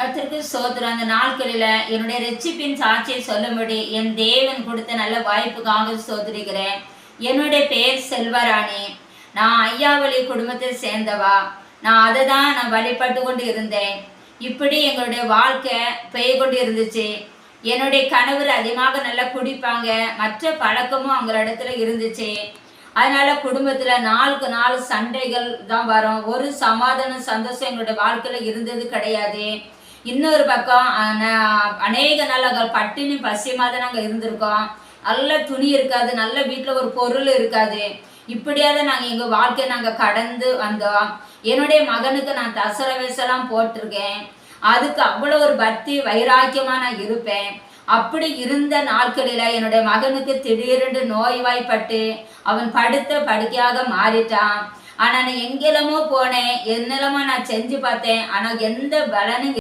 கத்திற்கு சோதரம் அந்த நாட்களில் என்னுடைய ரெச்சிப்பின் சாட்சியை சொல்லும்படி என் தேவன் கொடுத்த நல்ல வாய்ப்புக்காக சோதரிக்கிறேன் என்னுடைய பெயர் செல்வராணி. நான் ஐயாவளி குடும்பத்தை சேர்ந்தவா. நான் அதை தான் நான் வழிபட்டு கொண்டு இருந்தேன் இப்படி எங்களுடைய வாழ்க்கை பெய்ய கொண்டு இருந்துச்சு என்னுடைய கணவர் அதிகமாக நல்லா குடிப்பாங்க. மற்ற பழக்கமும் அவங்களிடத்துல இருந்துச்சு. அதனால குடும்பத்துல நாளுக்கு நாள் சண்டைகள் தான் வரும். ஒரு சமாதான சந்தோஷம் எங்களுடைய வாழ்க்கையில இருந்தது கிடையாது. இன்னொரு பக்கம் அநேக நாள் பட்டினி பசியமாக தான் நாங்கள் இருந்திருக்கோம். நல்ல துணி இருக்காது நல்ல வீட்டில் ஒரு பொருள் இருக்காது. இப்படியாவது நாங்கள் எங்கள் வாழ்க்கையை நாங்கள் கடந்து வந்தோம். என்னுடைய மகனுக்கு நான் தசர வயசெல்லாம் போட்டிருக்கேன். அதுக்கு அவ்வளோ ஒரு பக்தி வைராக்கியமாக நான் இருப்பேன். அப்படி இருந்த நாட்களில் என்னுடைய மகனுக்கு திடீரென்று நோய்வாய்ப்பட்டு அவன் படுத்த படுக்கையாக மாறிட்டான். ஆனால் நான் எங்கெல்லாமோ போனேன். என்னெல்லாமோ நான் செஞ்சு பார்த்தேன். ஆனால் எந்த பலனும்